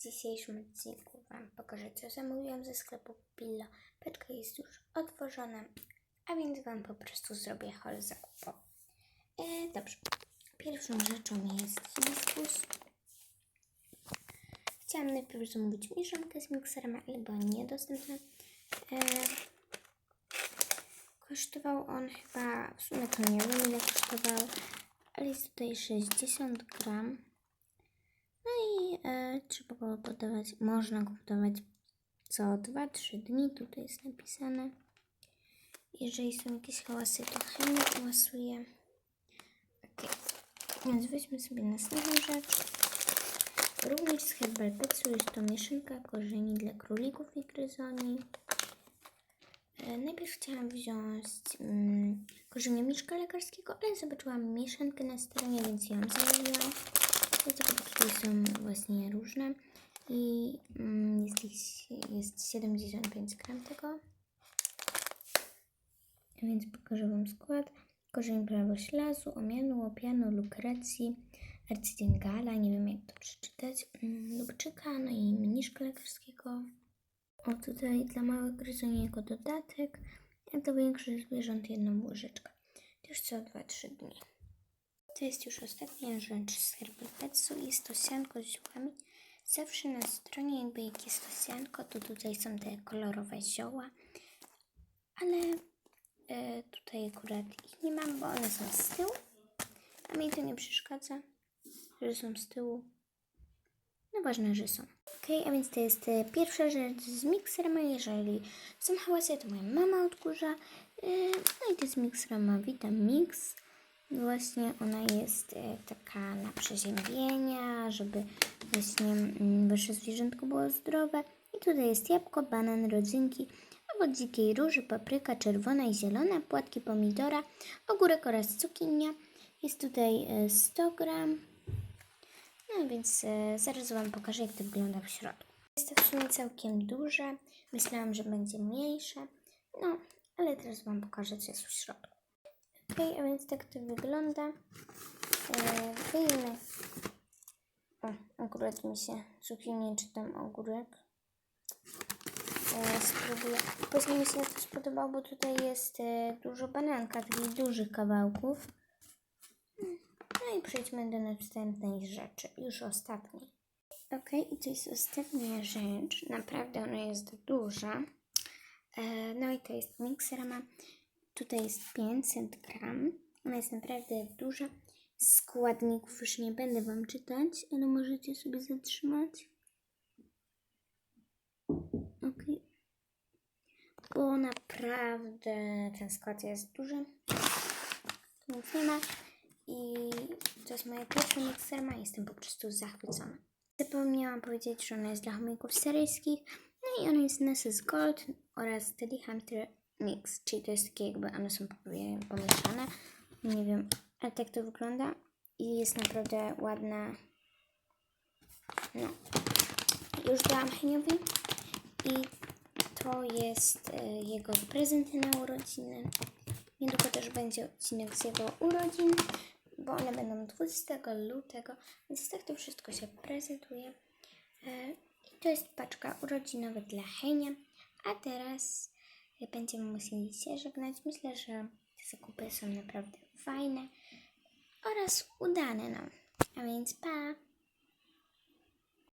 W dzisiejszym odcinku Wam pokażę, co zamówiłam ze sklepu Pillo. Paczka jest już otworzona, a więc Wam po prostu zrobię haul zakupowy. E, dobrze. Pierwszą rzeczą jest hibiskus. Chciałam najpierw zamówić mieszankę z mikserem, ale była niedostępna. E, kosztował on chyba, w sumie to nie wiem ile kosztował, ale jest tutaj 60 gram. No i e, trzeba podawać, można go podawać co 2-3 dni, tutaj jest napisane. Jeżeli są jakieś hałasy, to chemia hałasuje. Ok, więc weźmy sobie następną rzecz. Również z Herbal jest to mieszanka korzeni dla królików i gryzoni. E, najpierw chciałam wziąć mm, korzenie miszka lekarskiego, ale zobaczyłam mieszankę na stronie, więc ją zamówiłam. Bo tutaj są właśnie różne i mm, jest, ich, jest 75 gram tego. Więc pokażę Wam skład. Korzeń prawo ślazu, omianu, opianu, lukrecji, arcydziengala, nie wiem jak to przeczytać, mm, lubczyka, no i mniszka lekarskiego. O, tutaj dla małych gryzoni jako dodatek, a dla większych zwierząt jedną łyżeczkę. Już co 2-3 dni. To jest już ostatnia rzecz z Herbal Petsu. Jest to sianko z ziółami. Zawsze na stronie jakby jak jest to sianko, to tutaj są te kolorowe zioła. Ale e, tutaj akurat ich nie mam, bo one są z tyłu. A mi to nie przeszkadza, że są z tyłu. No ważne, że są. Ok, a więc to jest e, pierwsza rzecz z mikserem, jeżeli są hałasy, to moja mama odkurza. E, no i to z mikserem ma Vitamix. Właśnie ona jest e, taka na przeziębienia, żeby właśnie mm, wasze zwierzątko było zdrowe. I tutaj jest jabłko, banan, rodzynki, owoc dzikiej róży, papryka czerwona i zielona, płatki pomidora, ogórek oraz cukinia. Jest tutaj e, 100 gram. No więc e, zaraz Wam pokażę, jak to wygląda w środku. Jest to w sumie całkiem duże. Myślałam, że będzie mniejsze. No, ale teraz Wam pokażę, co jest w środku. Ok, a więc tak to wygląda. E, wyjmę. O, akurat mi się cukinie czy tam ogórek. E, spróbuję. Później mi się to spodobało, bo tutaj jest e, dużo bananka, takich dużych kawałków. No i przejdźmy do następnej rzeczy, już ostatniej. Ok, i to jest ostatnia rzecz. Naprawdę ona jest duża. No i to jest mikserama. Tutaj jest 500 gram. Ona jest naprawdę duża. Składników już nie będę Wam czytać, ale możecie sobie zatrzymać. Ok. Bo naprawdę ten skład jest duży. Nic nie ma. I to jest moja pierwsza mikserma. Jestem po prostu zachwycona. Zapomniałam powiedzieć, że ona jest dla chomików seryjskich. No i ona jest Nessus Gold oraz Teddy Hunter Mix, czyli to jest takie jakby one są pomieszane. Nie wiem, ale tak to wygląda i jest naprawdę ładna. No, już dałam Heniowi i to jest e, jego prezenty na urodziny. Niedługo też będzie odcinek z jego urodzin, bo one będą 20 lutego, więc tak to wszystko się prezentuje. E, I to jest paczka urodzinowa dla Henia. A teraz e, będziemy musieli się żegnać. Myślę, że te zakupy są naprawdę fajne oraz udane nam. A więc pa!